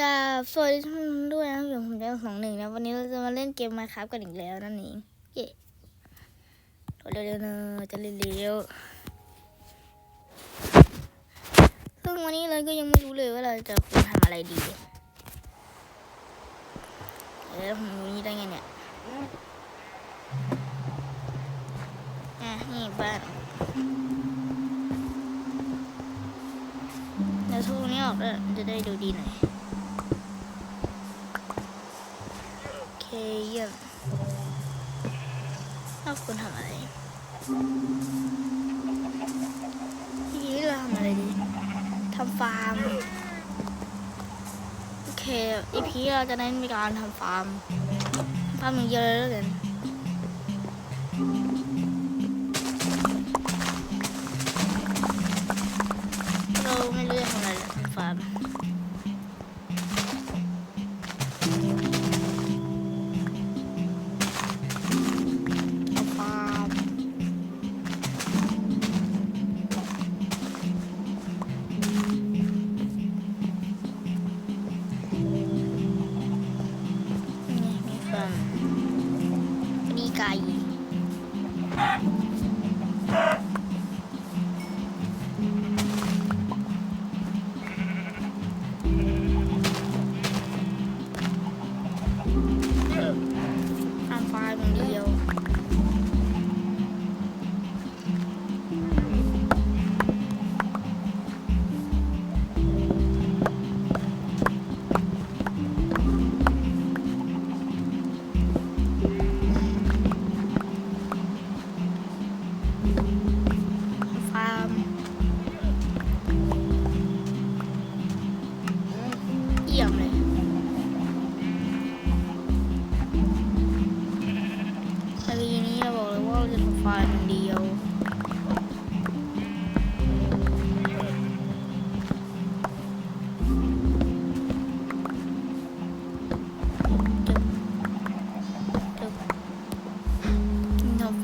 กราบสวัสดีทุกท่านด้วยนะอยู่ผมแจ้งสองหนึ่งนะวันนี้เราจะมาเล่นเกมมาครับกันอีกแล้วนั่นเองเย่เร็วๆนะจะเร็วๆซึ่งวันนี้เราก็ยังไม่รู้เลยว่าเราจะควรทำอะไรดีแล้วผมรู้นี่ได้ไงเนี่ยอะนี่บ้านเดี๋ยวทุกนี้ออกแล้วจะได้ดูดีหน่อย เยี่ยมเราควรทำอะไรทีนี้เราทำอะไรดีทำฟาร์ม โอเคอีพีเราจะได้มีการทำฟาร์ม ฟาร์มอย่างเยอะเลยแล้วกันเราไม่รู้จะทำอะไรเลยทำฟาร์ม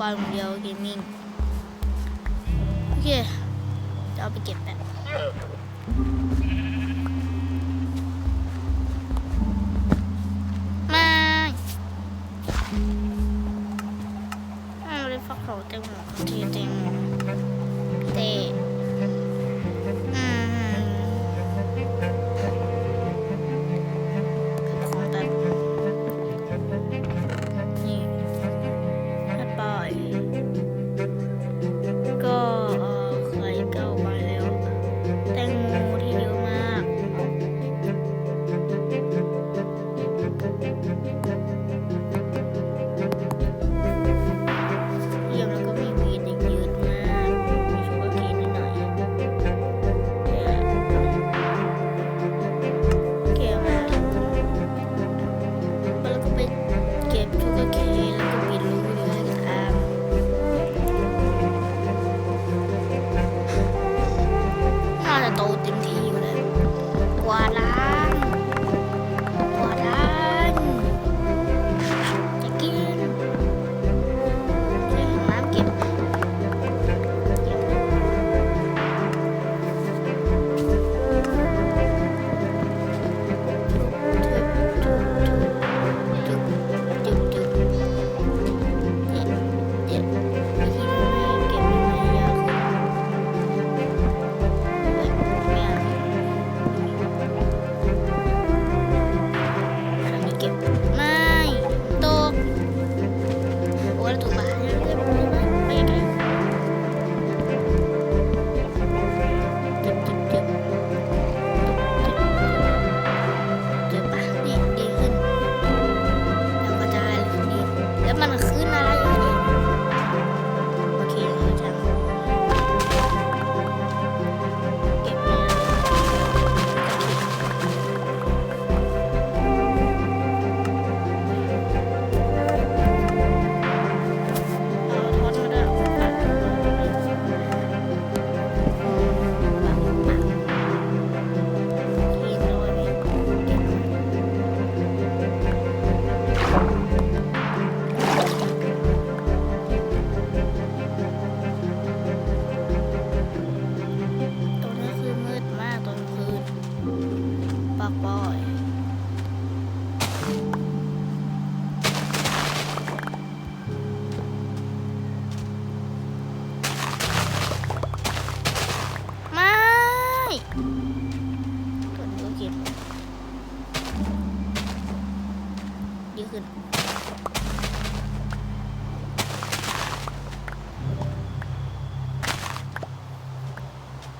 ทำฟาร์มอย่างเดียวเกมมิ่งโอเคจะเอาไปเก็บแบบ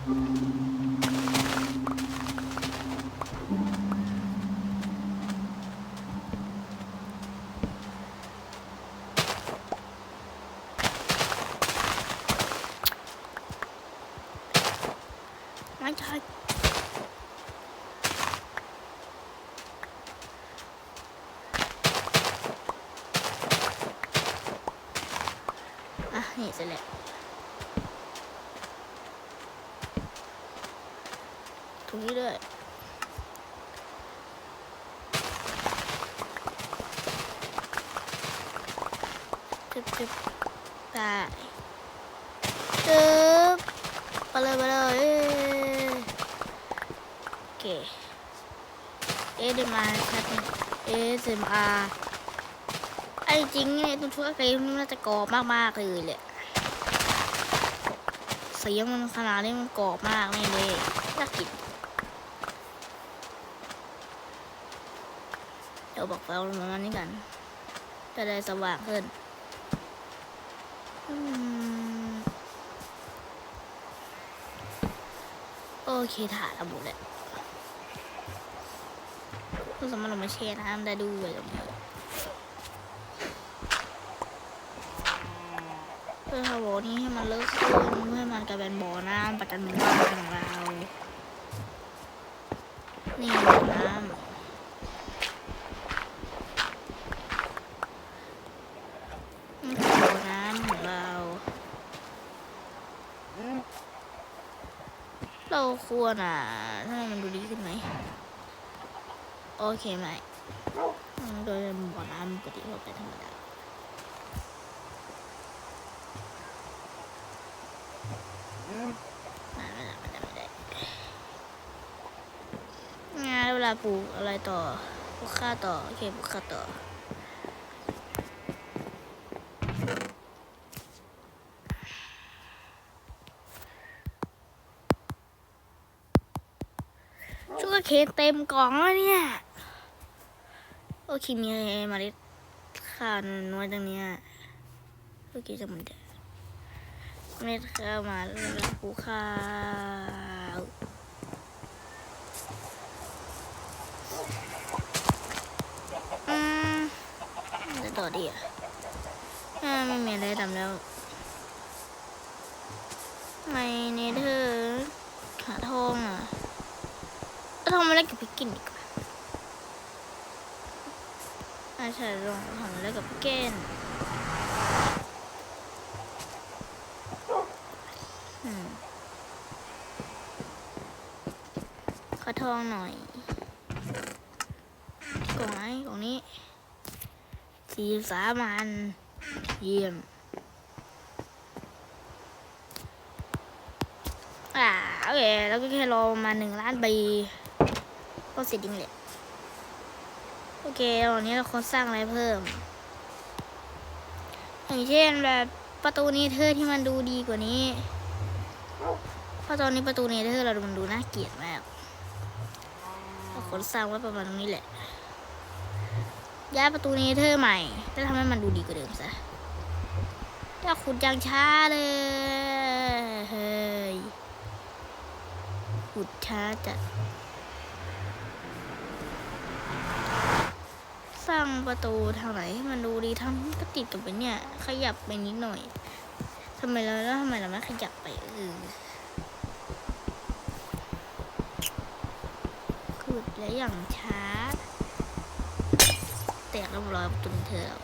Thank mm -hmm. you. จึบจึบได้จึบไปเลยไปเลยโอเคเอเดมาชัดเอสเอ็มาร์ไอ้จริงเนี่ยตัวชุดเกมนี่น่าจะกรอบมากๆเลยแหละเสียงมันขนาดนี้มันกรอบมากนี่เลยน่ากินเดี๋ยวบอกแฟลมันนี่กันจะได้สว่างขึ้นอืม โอเคถ่ายแล้วหมดแล้วก็สามารถลงมาแช่น้ำได้ด้วยตรงนี้เพื่อทำบ่อนี้ให้มันเลิกขึ้นเพื่อให้มันกลายเป็นบ่อน้ำประจำหมู่บ้านของเรา นี่น้ำ นี่คือบ่อน้ำของเรา เราควรอะถ้ามันดูดีขึ้นไหม โอเคไหมอืมโดยบ่อน้ำปกติทั่วไปธรรมดาไม่ได้ไม่ได้ไม่ได้งานเวลาปลูกอะไรต่อปลูกข้าวต่อโอเคปลูกข้าวต่อ เคเต็มกล่องแล้วเนี่ย โอเคมีเมล็ดข้าวน้อยตรงเนี้ยโอเคจะมันเดเมล็ดข้าวมาแล้วกูข้าวอืมจะต่อดีอะไม่มีอะไรทำแล้วไม่เนเธอร์หาทองอะ ทำมาเล่นกับพี่กินดีกว่าอาใช่ลองทำมาเล่นกับพี่เกนขอทองหน่อยกล่องไหนกล่องนี้สีสามันเยี่ยมอ่าโอเคแล้วก็แค่รอมาหนึ่งล้านปี็เสร็จจริงแหละโอเคตอนนี้เราควรสร้างอะไรเพิ่ม อย่างเช่นแบบประตูเนเธอที่มันดูดีกว่านี้เพราะตอนนี้ประตูเนเธอเราดูมันดูน่าเกลียดมากเราควรสร้างไว้ประมาณตรงนี้แหละ ย้ายประตูเนเธอใหม่แล้วทำให้มันดูดีกว่าเดิมซะถ้าขุดยังช้าเลยเฮ้ยขุดช้าจัด สร้างประตูทางไหนให้มันดูดีทำก็ติดกับไปเนี่ย ขยับไปนิดหน่อยทำไมเราแล้วทำไมเราไม่ขยับไปเออขุดแล้วอย่างช้า แตกเรียบร้อยประตุนเธอว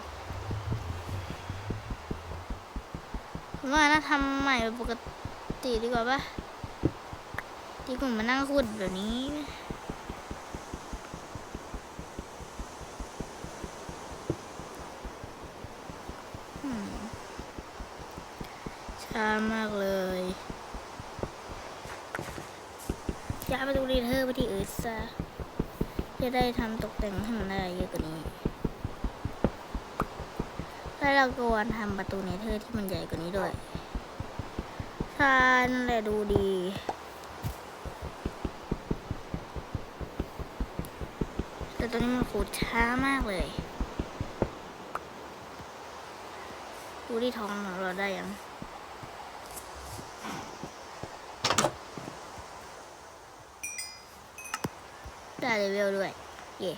ผมว่าน่าทำใหม่แบบปกติดีกว่าปะที่ผมมานั่งขุดแบบนี้ ช้ามากเลยย้ายประตูรีเทอร์ไปที่อื่นซะจะได้ทำตกแต่งให้มันได้เยอะกว่านี้แล้วเราก็วนทำประตูเนเธอร์ที่มันใหญ่กว่านี้ด้วยใช่นั่นแหละดูดีแต่ตอนนี้มันขูดช้ามากเลยที่ท้องเราได้ยัง เลเวลด้วย เย่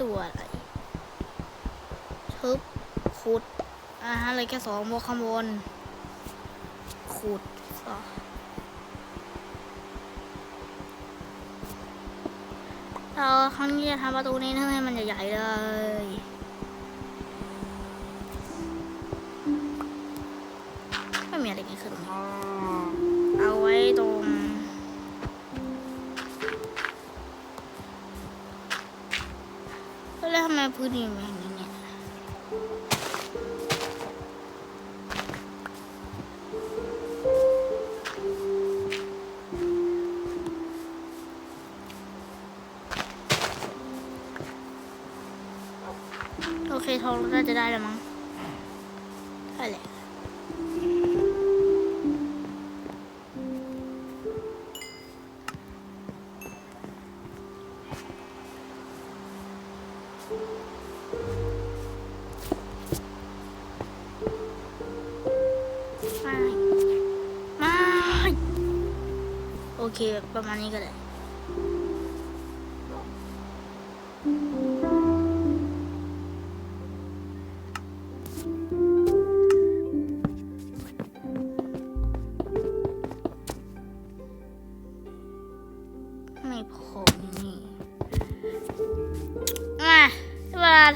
ตัวอะไรทึบขุดอ่าฮะเลยแค่สองบวกข้างบนขุดต่อเราครั้งนี้จะทำประตูนี้ให้มันใหญ่ๆเลย แล้วทำไมพื้นดินเป็นอย่างนี้เนี่ยโอเคทองน่าจะได้แล้วมั้งได้แหละ ประมาณนี้ก็ได้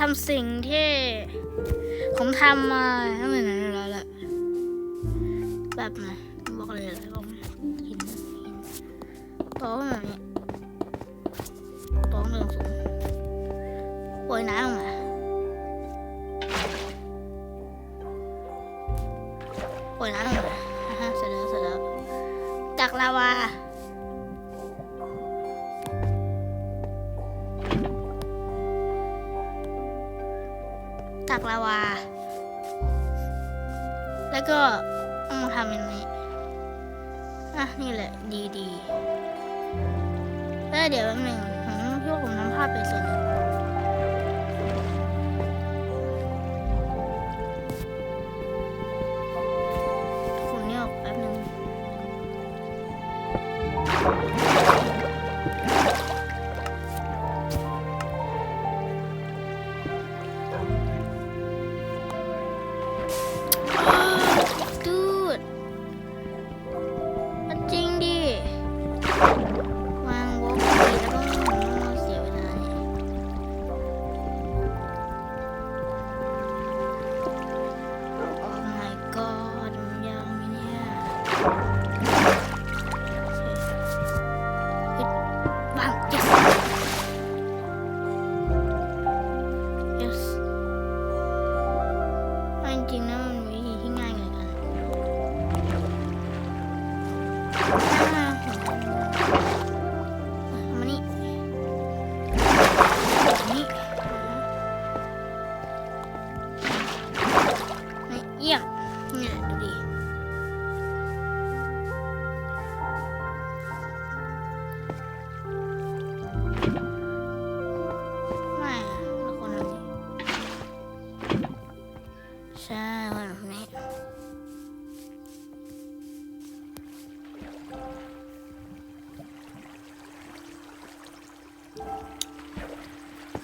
ทำสิ่งที่ผมทำมาไม่เหมือนอะไรละแบบไหนบอกเลย โต๊ะแบบนี้โต๊ะเรื่องสูงปล่อยน้ำลงมาปล่อยน้ำลงมาอ่าฮะเสร็จแล้วเสร็จแล้วจากลาวาตักลาวา แล้วก็เอามาทำอย่างนี้ อะ นี่แหละ ดีดี เดี๋ยวแป๊บหนึงผมพี่ว่าผมทำภาพไปส่วน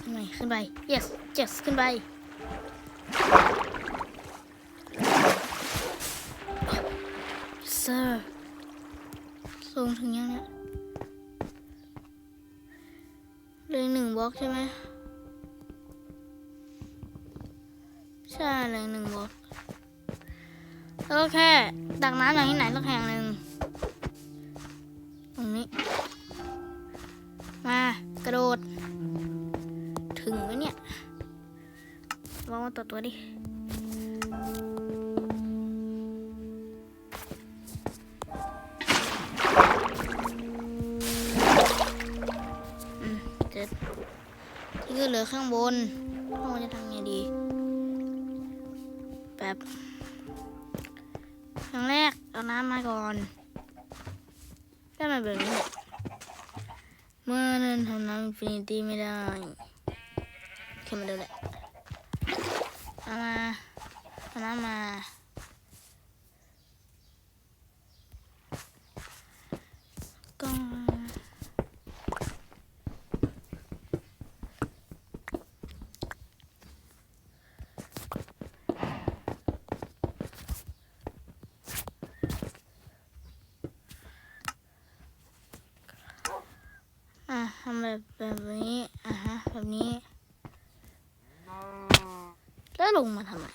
ขึ้นไขึ้นไป yes yes ขึ้นไป sir สูงถึงยังเนี่ยเลยหนึ่งบล็อกใช่ไหมใช่เลยหนึ่งบล็อกแล้วก็แค่ตักน้ำจากที่ไหนสักแห่งหนึ่งตรง ตัวตัวดิอืมเสร็จที่ก็เหลือข้างบนข้างบนจะทำไงดี แบบครั้งแรกเอาน้ำมาก่อนได้มาแบบนี้เมื่อนั้นทำน้ำฟินิตี้ไม่ได้แค่มาดูแหละ เอามาเอาน้ำมา ก็อะทำแบบแบบนี้อะฮะแบบนี้ แลงมาทำไม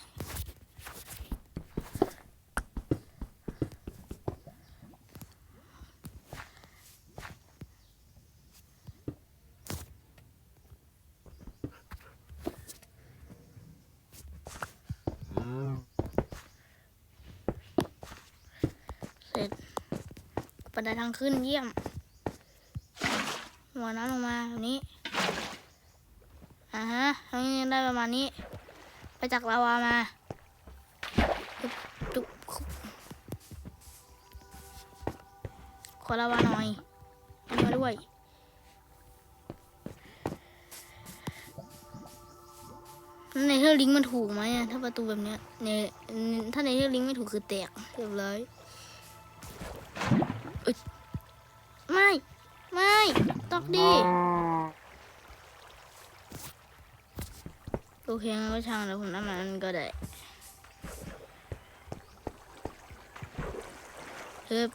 เสร็จบันไดทางขึ้นเยี่ยม หัวน้ำลงมาแบบนี้ อ่าฮะทางนี้ได้ประมาณนี้ จากลาวามาจุ๊บจุ๊บขอลาวาหน่อยมาด้วยในเทอร์ลิงมันถูกไหมอะถ้าประตูแบบเนี้ยในถ้าในเทอร์ลิงไม่ถูกคือแตกเรียบร้อยเอ้ยไม่ ไม่ ตอกดี โอเคงั้นก็ช่างแล้วผมน้ำมันก็ได้ฮึบ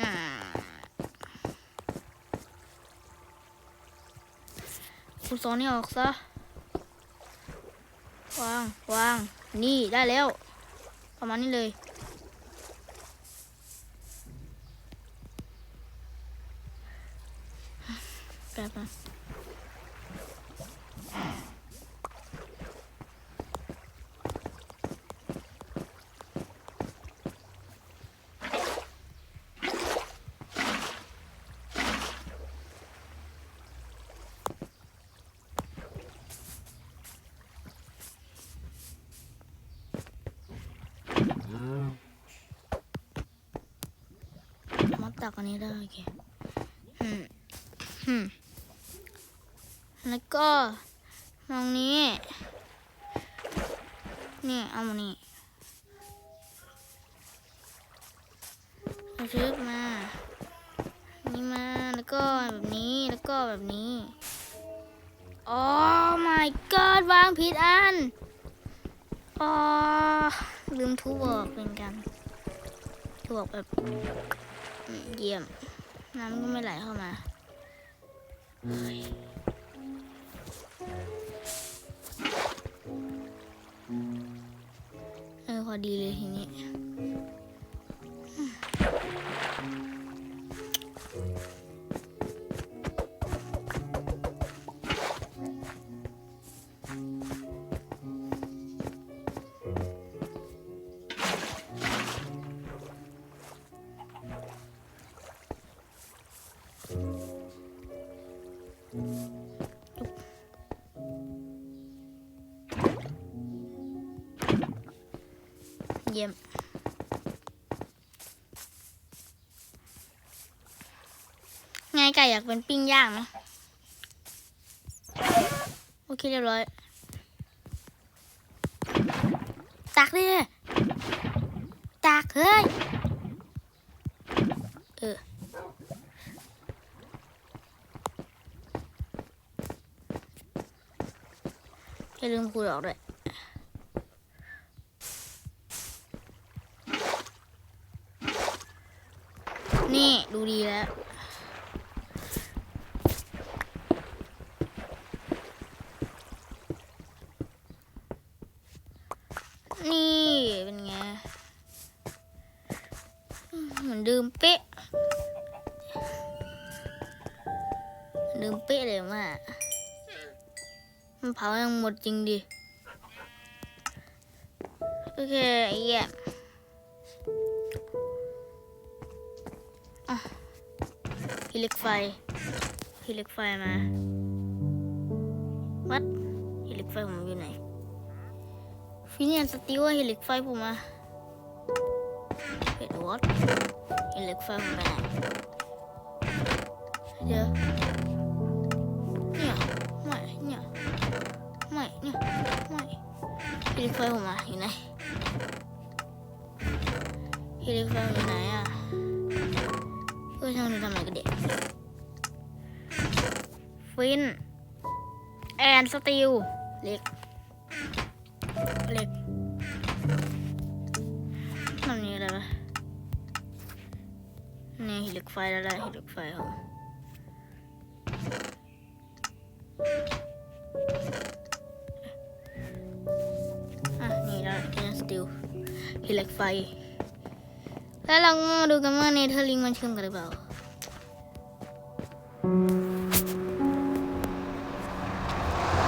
อ่าคุณสองนี่ออกซะ วาง วาง นี่ได้แล้ว ประมาณนี้เลย มาตักอันนี้ได้โอเคอืมอืมแล้วก็ตรงนี้ นี่ เอามานี่เอาชึบมา นี่มา แล้วก็แบบนี้ แล้วก็แบบนี้ โอ้ my god วางผิดอัน อ๋อ ลืมทุบออกเหมือนกันทุบอกแบบเยี่ยม น้ำก็ไม่ไหลเข้ามาเออพอดีเลยทีนี้ เยี่ยมไงไก่อยากเป็นปิ้งย่างไหมโอเคเรียบร้อย ตักดิตักเฮ้ย เอออย่าลืมขูดออกด้วย นี่ ดูดีแล้ว นี่เป็นไงเหมือนเดิมเป๊ะเหมือนเดิมเป๊ะเลยว่ามันเผายังหมดจริงดิโอเคเยี่ยมอะพิเหล็กไฟพิเหล็กไฟมาวัดพิเหล็กไฟผมอยู่ไหน ฟิเนียนสติว่าเฮลิกไฟผมมาเฮดวอตเฮลิกไฟผมไปไหนเดี๋ยวเนี่ยไม่เนี่ยไม่เนี่ยไม่เฮลิกไฟผมมาอยู่ไหนเฮลิกไฟผมอยู่ไหนอะเพื่อนช่างดูทำอะไรกันเด็กฟินแอนสติวเล็ก ไฟแล้วล่ะหินเล็กไฟเหรอะนี่เราวเทนสติลหินเหล็กไฟ แล้วลองมาดูกันว่าเนเธอร์ลิงมันเชื่อมกันหรือเปล่า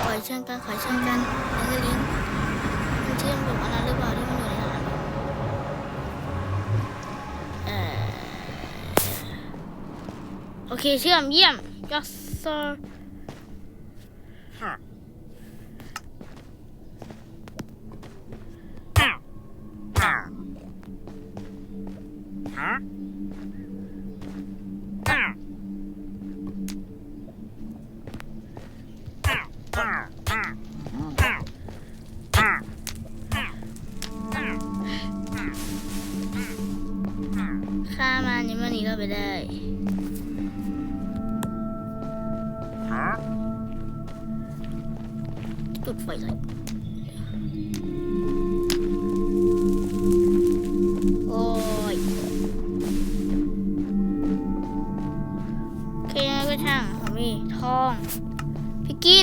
คอยเชื่อมกันคอยเชื่อมกัน 오케이, 시간 미안. 여섯.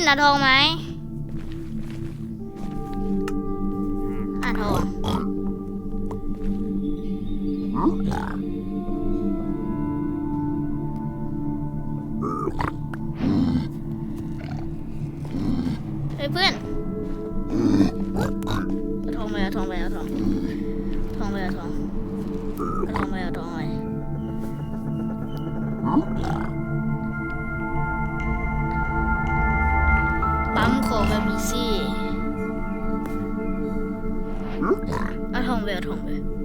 là thôn mày. 啊痛不要痛呗